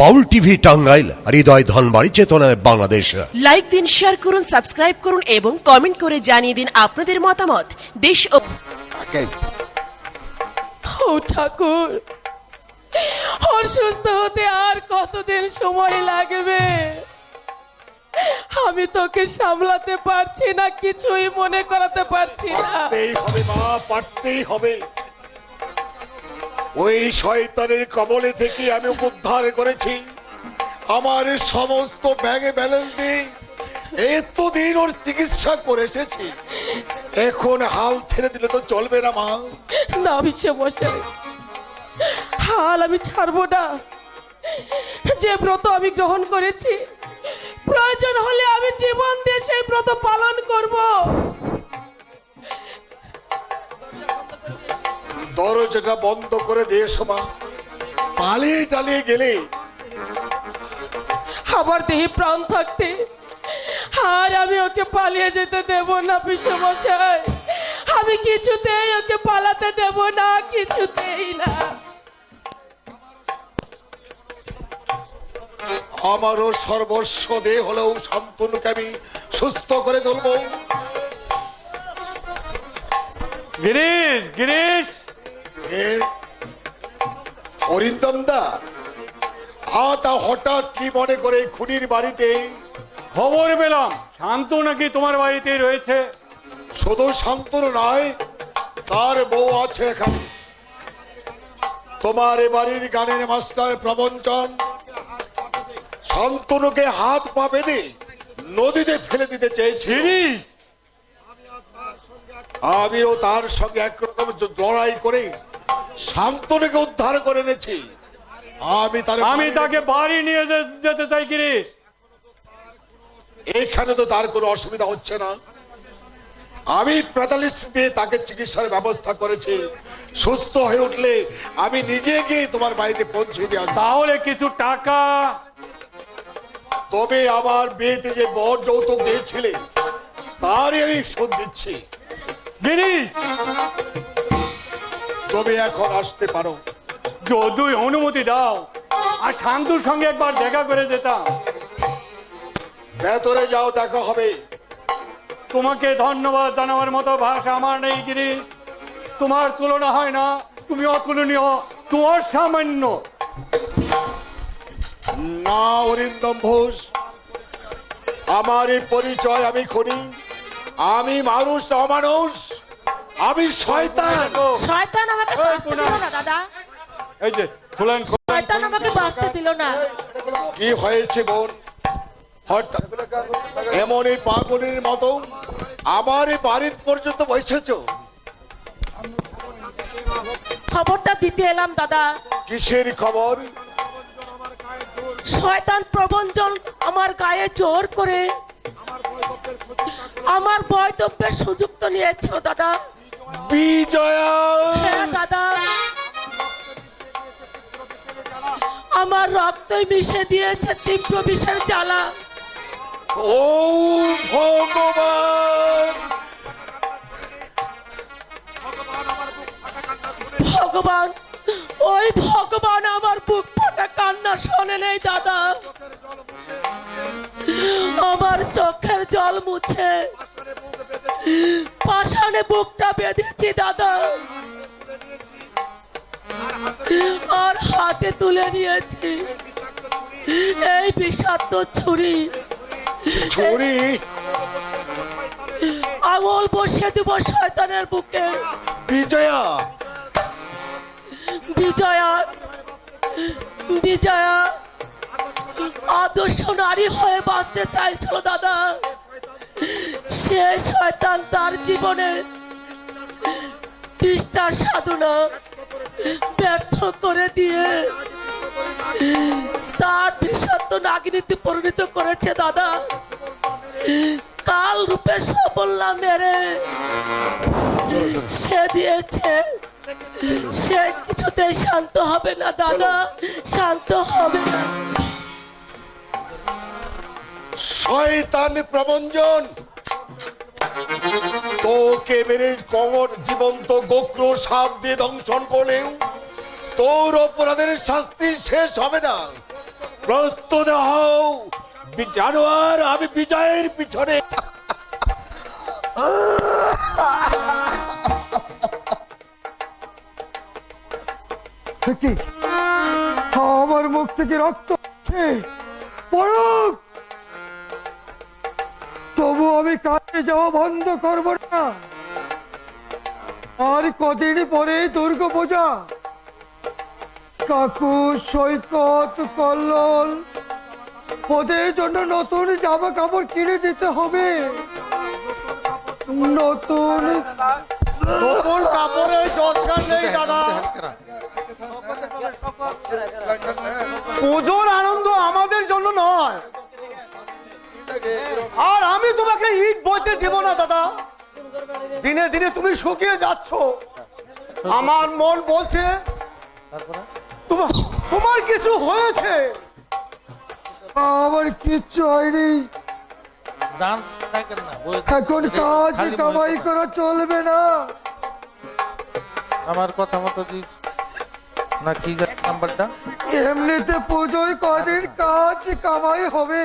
বাউল TV Tangail হৃদয় ধনবাড়ি চেতনায় Bangladesh. Like দিন share করুন সাবস্ক্রাইব করুন এবং কমেন্ট করে জানিয়ে দিন আপনাদের মতামত। দেশ ও ও ঠাকুর ওর সুস্থ হতে আর কতদিন সময় লাগবে? আমি তোকে সামলাতে পারছি না কিছুই মনে করাতে পারছি না। পারতেই হবে মা পারতেই হবে। ওই শয়তানের কবলে থেকে আমি উদ্ধার করেছি। আমার সমস্ত ব্যাগে ব্যালেন্স দিয়ে এতদিন ওর চিকিৎসা করে এসেছি। এখন হাল ছেড়ে দিলে তো চলবে না, মা। না মশাই। হাল আমি ছাড়বো না। যে ব্রত আমি গ্রহণ করেছি, প্রয়োজন হলে আমি জীবন দিয়ে সেই ব্রত পালন করব। দরজাটা বন্ধ করে দিয়ে মা পালিয়ে টালিয়ে গেলে। আমার দেহে প্রাণ থাকতে। আর আমি ওকে পালিয়ে যেতে দেব না মশাই আমি কিছুতেই ওকে পালাতে দেব না কিছুতেই না। আমারও সর্বস্ব দে হলেও শান্তনুকে আমি সুস্থ করে তুলবো। গিরিশ গিরিশ। অরিন্দম দা আটা হঠাৎ কি মনে করে খুনির বাড়িতে? খবর পেলাম। শান্ত নাকি তোমার বাড়িতেই রয়েছে? শুধু শান্তনু নয় তার বউ আছে এখানে। তোমার এ বাড়ির গানের মাস্টার প্রবঞ্চন শান্তনুকে হাত পা বেঁধে নদীতে ফেলে দিতে চেয়েছি আমিও তার সঙ্গে একরকম লড়াই করে শান্তনুকে উদ্ধার করে এনেছি। আমি তার আমি তাকে বাড়ি নিয়ে যেতে চাই গিরিশ এখানে তো তার কোনো অসুবিধা হচ্ছে না। আমি পেতালিস্ট দিয়ে তাকে চিকিৎসার ব্যবস্থা করেছি। সুস্থ হয়ে উঠলে আমি নিজে গিয়ে তোমার বাড়িতে পৌঁছে দিয়ে তাহলে কিছু টাকা। তবে আমার বিয়েতে যে বর যৌতুক দিয়েছিলে তারই আমি শোধ দিচ্ছি। গিরিশ তবে এখন আসতে পারো। যদি অনুমতি দাও আর শান্তুর সঙ্গে একবার দেখা করে যেতাম। ভেতরে যাও দেখা হবে। তোমাকে ধন্যবাদ জানাবার মতো ভাষা আমার নেই গিরিশ তোমার তুলনা হয় না তুমি অতুলনীয় তোমার সামান্য না অরিন্দম ঘোষ আমার এই পরিচয় আমি খুনি। আমি মানুষ অমানুষ। আমি শয়তান। শয়তান আমাকে বাঁচতে দিল না দাদা। এই যে খুলেন শয়তান আমাকে বাঁচতে দিল না। কি হয়েছে বোন? হঠাৎ এমন এই পাগলের মতো আমার এই বাড়ির পর্যন্ত বসেছ? খবরটা দিতে এলাম দাদা। কিসের খবর? শয়তান প্রবঞ্চন আমার গায়ে জোর করে। আমার বৈতব্যের সুযোগ তো নিয়েছিল দাদা। বিজয়া! হ্যাঁ দাদা। আমার রক্তই মিশে দিয়েছে তীব্র বিষের জ্বালা। ও ভগবান! ভগবান ওই ভগবান আমার বুক ফাটা কান্না শোনে নেই দাদা। আমার চোখের জল মুছে। পাষাণে বুকটা বেঁধেছি দাদা। আর হাতে তুলে নিয়েছি এই বিষাক্ত ছুরি। ছুরি? আঙুল বসে দিব শয়তানের বুকে। বিজয়া! বিজয়া! বিজয়া! আদর্শ নারী হয়ে বাঁচতে চাইছিল দাদা। সে শয়তান তার জীবনে পৃষ্ঠা সাধনা ব্যর্থ করে দিয়ে তার বিষাক্ত নাগিনীতে পরিণত করেছে দাদা। কাল রূপে সাবল্লা মেরে সে দিয়েছে। সে কিছুতেই শান্ত হবে না দাদা, শান্ত হবে না। শয়তান প্রবঞ্জন তোকে মেরে কবর জীবন্ত গোক্র সাপ দিয়ে দংশন করলেও তোর অপরাধের শাস্তি শেষ হবে না। প্রস্তুত হও। বি- জানোয়ার, আমি বিজয়ের পিছনে। আমার মুখ থেকে রক্ত পড়ুক। তবু আমি কাজে যাওয়া বন্ধ করব না। আর কদিন পরে দুর্গা পূজা। কাকু সৈকত, কল্লোল, ওদের জন্য নতুন জামা কাপড় কিনে দিতে হবে। নতুন পুজোর আনন্দ আমাদের জন্য নয়। আর আমি তোমাকে ইট বইতে দেব না দাদা। দিনে দিনে তুমি শুকিয়ে যাচ্ছ। আমার মন বলছে তোমার তোমার কিছু হয়েছে। আমার কিচ্ছু হয়নি। এখন কাজ কামাই করা চলবে না। আমার কথা মতো না কি নাম্বারটা? এমনিতে পুজোয় কদিন কাজ কামাই হবে।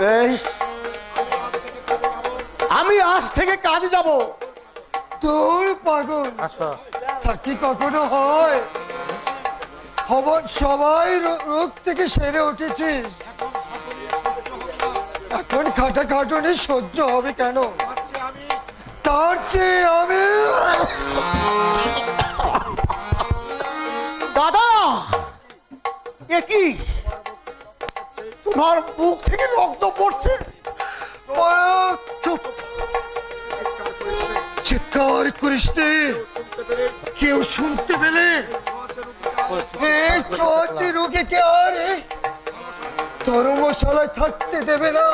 বেশ আমি আজ থেকে কাজে যাব। তোর পাগল। তা কি কখনো হয়? খবর সবাই রোগ থেকে সেরে উঠেছিস। এখন খাটা খাটুনি সহ্য হবে কেন? তার চেয়ে আমি দাদা এ কি? তোমার মুখ থেকে রক্ত পড়ছে। চুপ চিৎকার করিস কেউ শুনতে পেলে? এই চোচি রোগীকে আর ধর্মশালায় থাকতে দেবে না।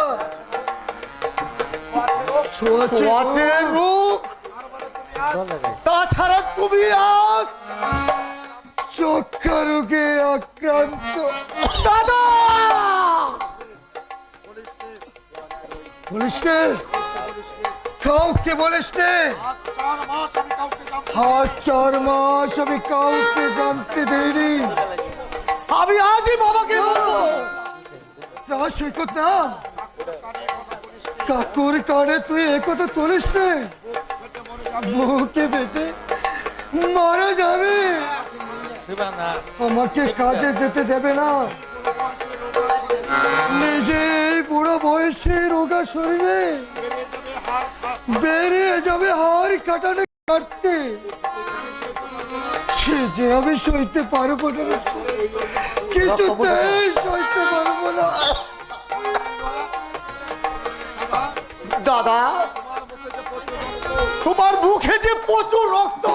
তাছাড়া তুমি আজ যক্ষা রোগে আক্রান্ত। দাদা! বলিস নে। কাউকে বলিস নে। চার মাস আমি কাউকে জানতে দেইনি। আমি আজই বাবাকে বলব। না কাকুর কানে তুই একথা তুলিস নে। বউকে বেটে মারা যাবে। আমাকে কাজে যেতে দেবে না। নিজে রোগা শরীরে বেরিয়ে যাবে হার কাটতে। সে যে আমি সইতে পারব না কিছুতেই সইতে পারব না। দাদা, তোমার মুখে যে প্রচুর রক্ত।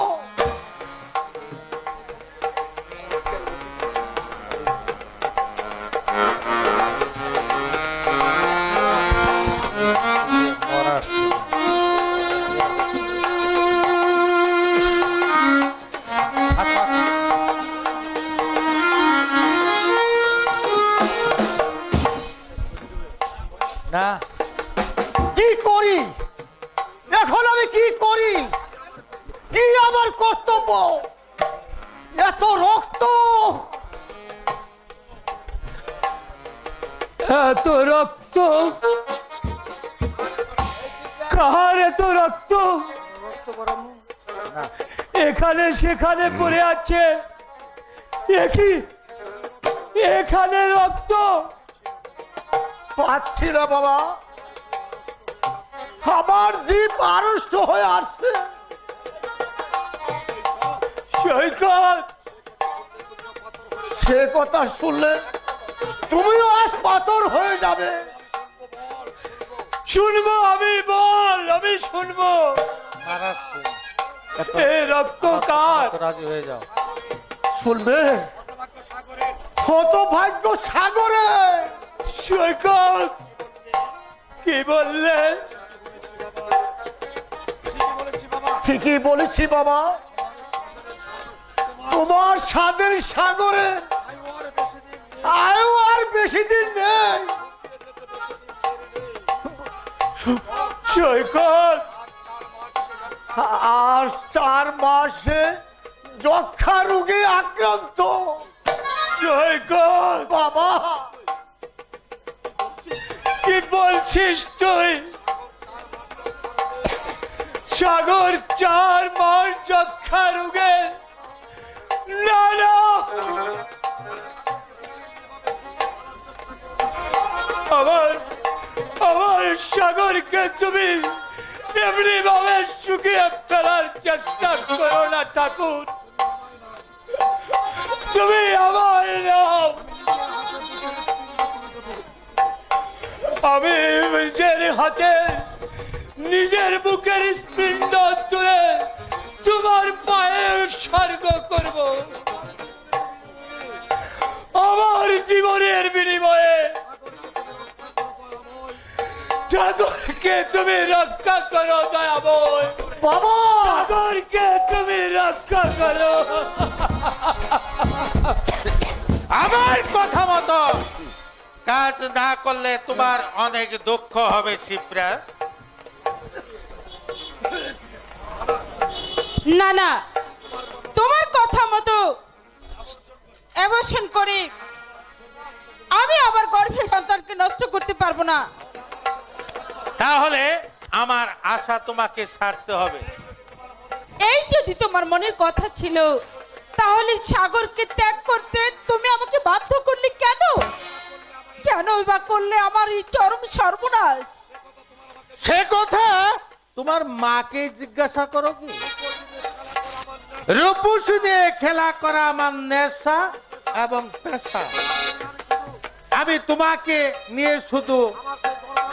এখানে সেখানে পড়ে আছে। একই এখানে রক্ত। পাচ্ছি না বাবা। আমার জীব আড়ষ্ট হয়ে আসছে। সৈকত! সে কথা শুনলে তুমিও আজ পাথর হয়ে যাবে। শুনব আমি বল আমি শুনব। মারাচ্ছে রক্ত কার? রাজি হয়ে যাও। শুনবে? কত ভাগ্য সাগরে। সৈকত কি বললে? ঠিকই বলেছি বাবা। তোমার স্বাদের সাগরে আয়ু আর বেশি দিন নেই। সৈকত আর চার মাসে যক্ষা রোগে আক্রান্ত। বাবা। কি বলছিস তুই? সাগর চার মাস যক্ষা রোগে। না না। আমার আমার সাগরকে তুমি এমনি ভাবে শুকিয়ে ফেলার চেষ্টা করো না ঠাকুর তুমি আমার নাম আমি নিজের হাতে নিজের বুকের স্পিন্ড তুলে তোমার পায়ে উৎসর্গ করব আমার জীবনের ঠাকুরকে তুমি রক্ষা করো দয়াময় বাবা ঠাকুরকে তুমি রক্ষা করো আমার কথা মতো কাজ না করলে তোমার অনেক দুঃখ হবে শিপ্রা না না তোমার কথা মতো অ্যাবর্শন করে আমি আবার গর্ভের সন্তানকে নষ্ট করতে পারব না। তাহলে আমার আশা তোমাকে ছাড়তে হবে। এই যদি তোমার মনের কথা ছিল তাহলে সাগরকে ত্যাগ করতে তুমি আমাকে বাধ্য করলে কেন? কেন বা করলে আমার এই চরম সর্বনাশ? সে কথা তোমার মাকে জিজ্ঞাসা করো কি? রূপসী দিয়ে খেলা করা আমার নেশা এবং পেশা। আমি তোমাকে নিয়ে শুধু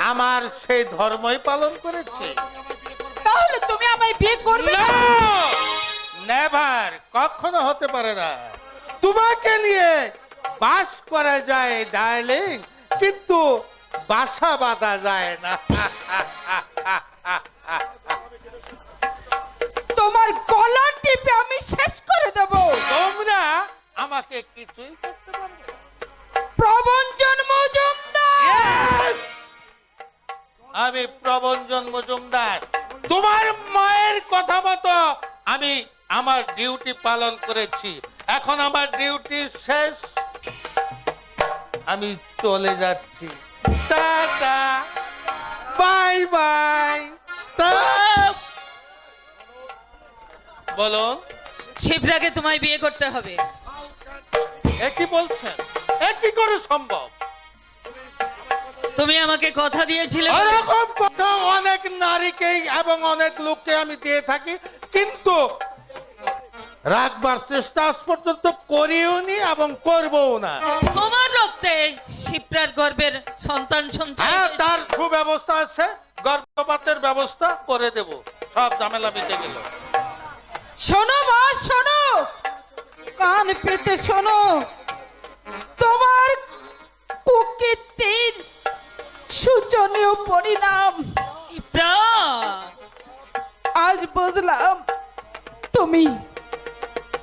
আমার সেই ধর্মই পালন করেছি। তাহলে তুমি আমায় বিয়ে করবে না! নেভার কখনো হতে পারে না। তোমাকে নিয়ে বাস করা যায় ডার্লিং কিন্তু বাসা বাঁধা যায় না। তোমার গলা টিপে আমি শেষ করে দেব। তোমরা আমাকে কিছুই করতে পারবে না। প্রবঞ্জন মজুমদার! আমি প্রবঞ্জন মজুমদার তোমার মায়ের কথা মতো আমি আমার ডিউটি পালন করেছি। এখন আমার ডিউটি শেষ। আমি চলে যাচ্ছি। টাটা। Bye bye. বলুন শিবরাকে তোমায় বিয়ে করতে হবে। এ কি বলছেন? এ কি করে সম্ভব? তুমি আমাকে কথা দিয়েছিলে। ওরকম কথা অনেক নারীকে এবং অনেক লোককে আমি দিয়ে থাকি কিন্তু রাখবার চেষ্টা আজ পর্যন্ত করিও নি এবং করবও না। তোমার রক্তে শিবরার গর্বের সন্তান সঞ্চয় হ্যাঁ। তার সুব্যবস্থা আছে গর্ভপাতের ব্যবস্থা করে দেব। সব ঝামেলা মিটে গেল। শোনো মা শোনো। কান পেতে শোনো। তোমার কুকীর্তির সূচনীয় পরিণাম। আজ বুঝলাম তুমি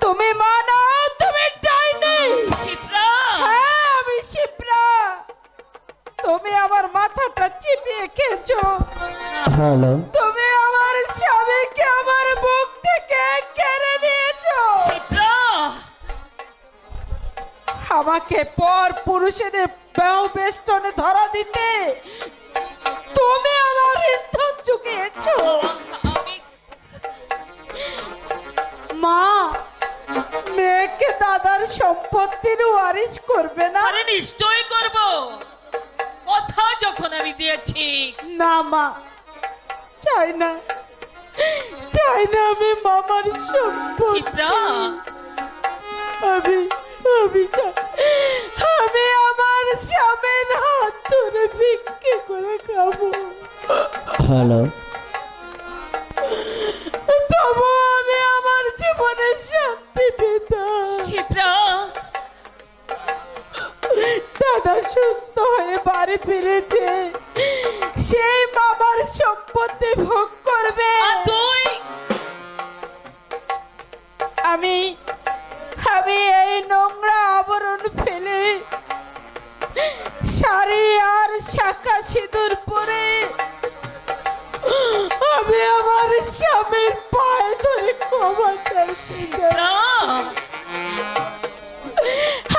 তুমি মানা তুমি ডাইনি। হ্যাঁ আমি শিপ্রা। তুমি আমার মাথাটা চিপিয়ে খেয়েছো। তুমি আমার স্বামীকে আমার বুক থেকে কেড়ে আমাকে পর পুরুষের বেষ্টনে ধরা দিতে। তুমি আমার ইন্ধন চুকিয়েছো। মা মেয়েকে দাদার সম্পত্তির ওয়ারিশ করবে না? আরে নিশ্চয় করব। কথা যখন আমি দিয়েছি। না মা। চাই না। চাই না আমি মামার সম্পত্তি। আমি আমি আমি আমার স্বামীর হাত ধরে ভিক্ষে করে খাব। হ্যালো। তবু আমি আমার জীবনে শান্তি পেতাম। দাদা সুস্থ হয়ে বাড়ি ফিরেছে। সেই মামার সম্পত্তি ভোগ করবে। আর আমি আমি নোংরা আবরণ ফেলে শাড়ি আর শাখা সিঁদুর পরে আমি আমার স্বামীর পায়ে ধরে ক্ষমা চাইছি।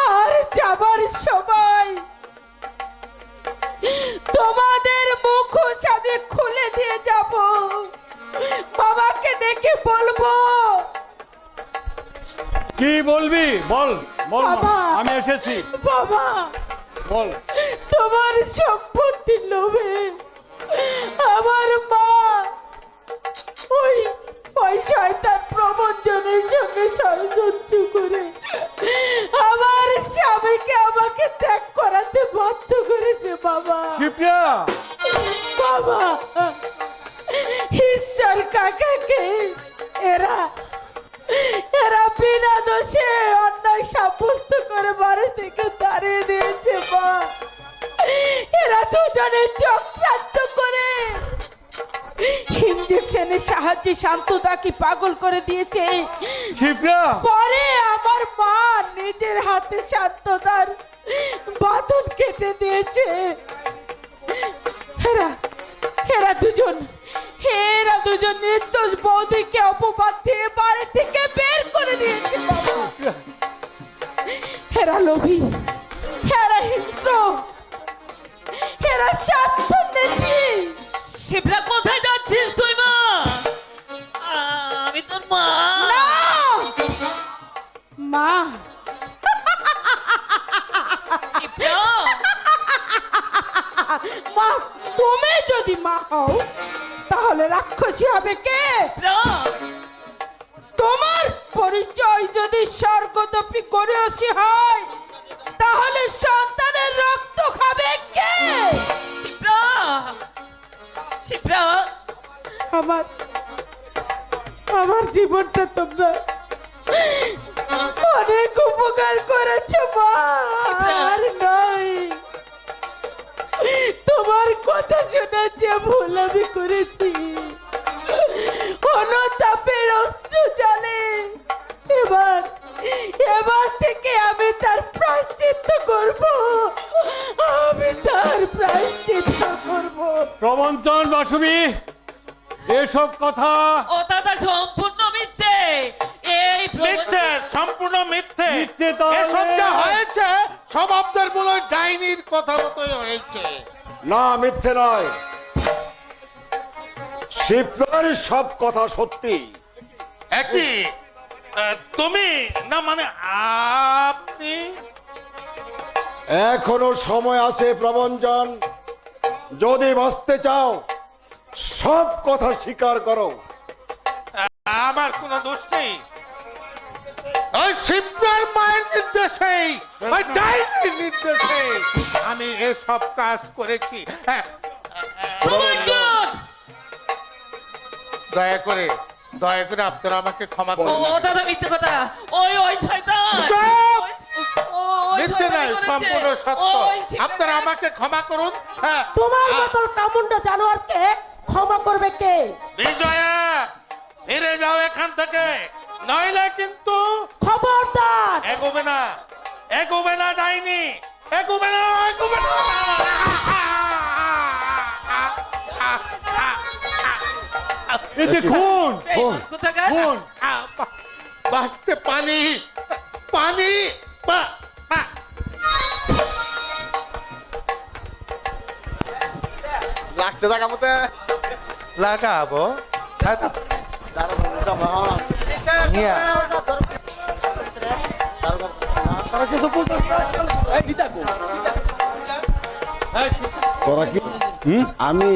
আর যাবার সময় তোমাদের মুখ আমি খুলে দিয়ে যাব। বাবাকে ডেকে বলব কি বলবি? বল বল বাবা। আমি এসেছি। বাবা বল। তোমার সম্পত্তির লোভে আমার মা ওই ওই শয়তান প্রবঞ্জনের সঙ্গে ষড়যন্ত্র করে আমার স্বামীকে আমাকে ত্যাগ করাতে বাধ্য করেছে বাবা। শিপ্রা বাবা চক্রান্ত করে। ইঞ্জেকশনের সাহায্যে শান্তদাকে পাগল করে দিয়েছে। পরে আমার মা নিজের হাতে শান্তদার বাঁধন কেটে দিয়েছে। হেরা হেরা দুজন হেরা দুজন নির্দোষ বৌদিকে আমার আমার জীবনটা তোমরা অনেক উপকার করেছ আর নয়, তোমার কথা শুনে যে ভুল আমি করেছি, অনুতাপের অস্ত্র জানে এবার এবার থেকে আমি তার প্রায়শ্চিত্ত করব। আমি তার প্রায়শ্চিত্ত করব। প্রবঞ্চন বাসবি এসব কথা ও দাদা সম্পূর্ণ মিথ্যে। এই মিথ্যে সম্পূর্ণ মিথ্যে। মিথ্যে? এসব যা হয়েছে। সব আপনার মনে ডাইনির কথা মতোই হয়েছে। না মিথ্যে নয়। শিবরার সব কথা সত্যি। একই? তুমি? না মানে আপনি? এখনও সময় আছে প্রবঞ্জন। যদি বাঁচতে চাও সব কথা স্বীকার করো। আমার কোনো দোষ নেই। ওই শিবনার মায়ের নির্দেশেই ওই ডাইনির নির্দেশে আমি এসব কাজ করেছি। হ্যাঁ, দয়া করে দয়া করে আপনারা আমাকে ক্ষমা করুন। ও দাদা মিথ্যে কথা। ওই ওই শয়তান! আপনারা আমাকে ক্ষমা করুন। হ্যাঁ। তোমার মতন কামুন্ডা জানোয়ারকে ক্ষমা করবে কে? বিজয়া ফিরে যাও এখান থেকে। নইলে কিন্তু খবরদার! এগোবে না এগোবে না ডাইনি এগোবে না এগোবে না এই যে খুন! কোথাকার? খুন! বাঁচতে পানি পানি পা- পা- লাগছে টাকা মতে লাগাবো। তোরা কি? আমি